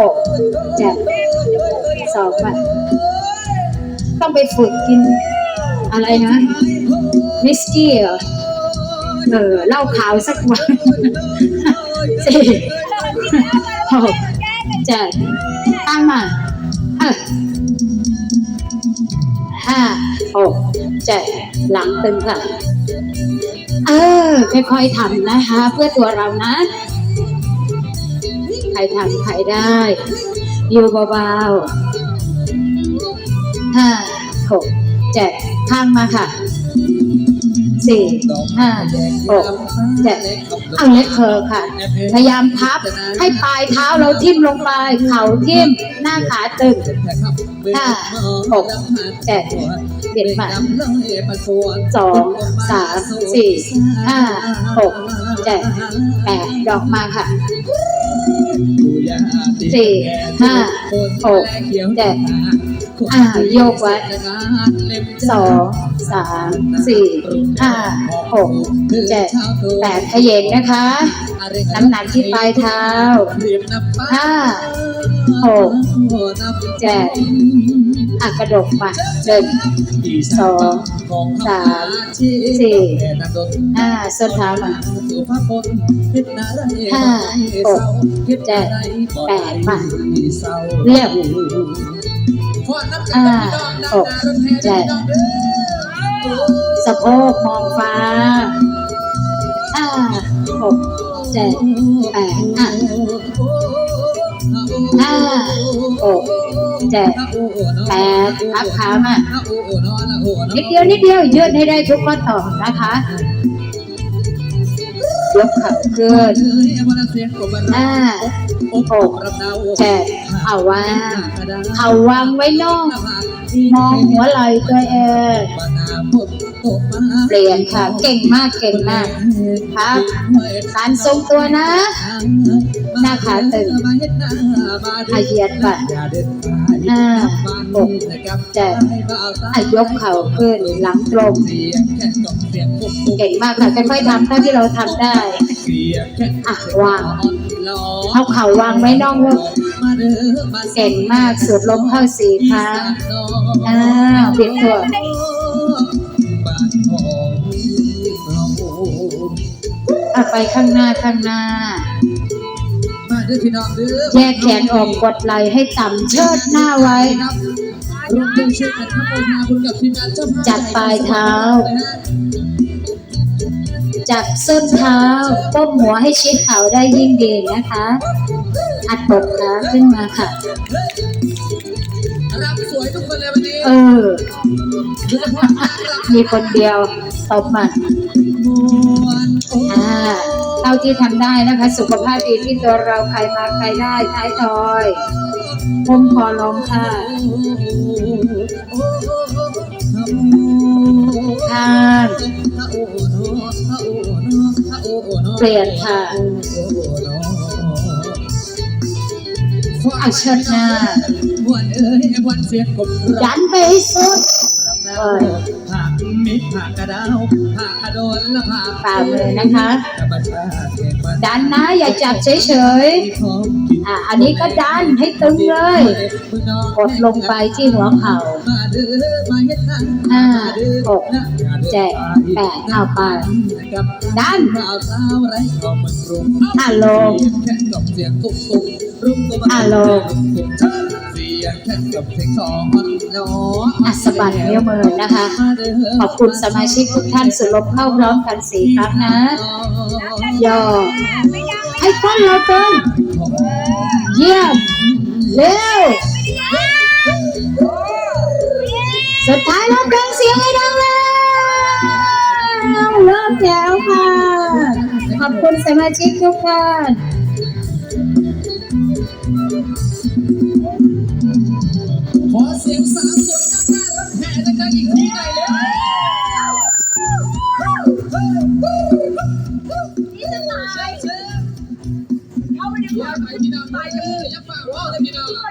หกเจ็ดสองอะต้องไปฝึกกินอะไรนะวิสกี้เหรอเออเหล้าขาวสักวันสี่หกเจ็ดตั้งมาห้าหกเจ็ดหลังตึงค่ะ เออค่อยๆทำนะคะ เพื่อตัวเรานะ ใครทำใครได้ อยู่เบาๆห้าหกเจ็ดข้างมาค่ะสี่ห้าหกเจ็ดเอาเล็กเคอค่ะ พยายามพับให้ปลายเท้าเราทิ่มลงไป เข่าทิ่มหน้าขาตึงห้าหกเจ็ดเปลี่ยนมาสองสามสี่ห้าหกเจ็ดแปดดอกมาค่ะ สี่ห้าหกเจ็ดอ่าโยกไว้สองสามสี่ห้าหกเจ็ดแปดขยเงนะคะน้ำหนักที่ปลายเท้าห้าหกเจ็ดอะกระดกมาหนึ่งสองสามสี่ห้าส้นเท้ามาห้าหกเจ็ดแปดมาเรียบห้าหกเจ็ดสะโพกมองฟ้าห้าหกเจ็ดแปดอะห้าหกเจ็ดแปดพับขามานิดเดียวนิดเดียวยืดให้ได้ทุกข้อต่อนะคะ ยกเข่าขึ้นห้าหกเจ็ดเอาวางเอาวางไว้นอกมองหัวไหล่ตัวเอง เปลี่ยนค่ะ เก่งมากเก่งมากครับการทรงตัวนะหน้าขาตึงอาเยียดไปห้าหกเจ็ดอายกเข่าขึ้นหลังตรงเก่งมากค่ะค่อยๆทำเท่าที่เราทำได้อะวางเอาเข่าวางไว้นอกลูกเก่งมากสูดลมเข้าสี่ครั้งอ้าวเปลี่ยนตัว อะไปข้างหน้าข้างหน้า มาเด้อพี่น้องเด้อแยกแขนออกกดไหล่ให้ต่ำเชิดหน้าไว้ ครับรวมด้วยช่วยกันครับโอนมาคุณกับทีมงานเจ้าภาพจับปลายเท้า จับส้นเท้าก้มหัวให้ชิดเข่าได้ยิ่งดีนะคะ อัดตบขาขึ้นมาค่ะรับสวยทุกคนเลยวันนี้เออมีคนเดียวตบมามวนโอ้อ่าเท่าที่ทำได้นะคะ สุขภาพดีที่ตัวเราใครมาใครได้ท้ายทอยพุ่มคอลงค่ะข้างเปลี่ยนค่ะเอาเชิดหน้าวันเอ้ยวันเสียงกบยันไปให้สุด เอ้ยผักมิตรผักกระดาวผักกระโดนและผักฝ่ามือนะคะธรรมชาติแห่งมันดันนะ อย่าจับเฉยของกินๆอะ อันนี้ก็ดันให้ตึงเลย กดลงไปที่หัวเข่ามาเด้อมาเฮ็ดนั่นห้าหกเจ็ดแปดเอาไป ดันมาเอาสาวไรก็มันรุมอะลงแค่กับเสียงตุ๊กตุ๊กรุมตัวอะลง เสียงแค่กับเพลงสองมันเนิ้วมือนะคะ ขอบคุณสมาชิกทุกท่านสุดลมเข้าพร้อมกันสี่ครั้งนะย่อให้ก้นเราเตึงเยี่ยมเร็วสุดท้ายเรับดังเสียงให้ดังแล้วเริ่มแล้วค่ะ ขอบคุณสมาชิกทุกท่าน นี่จะตายเชิญเอาไปดีกอไปพี่น้องไปเลยอย่าฝ่าว่าเลยพี่น้องไป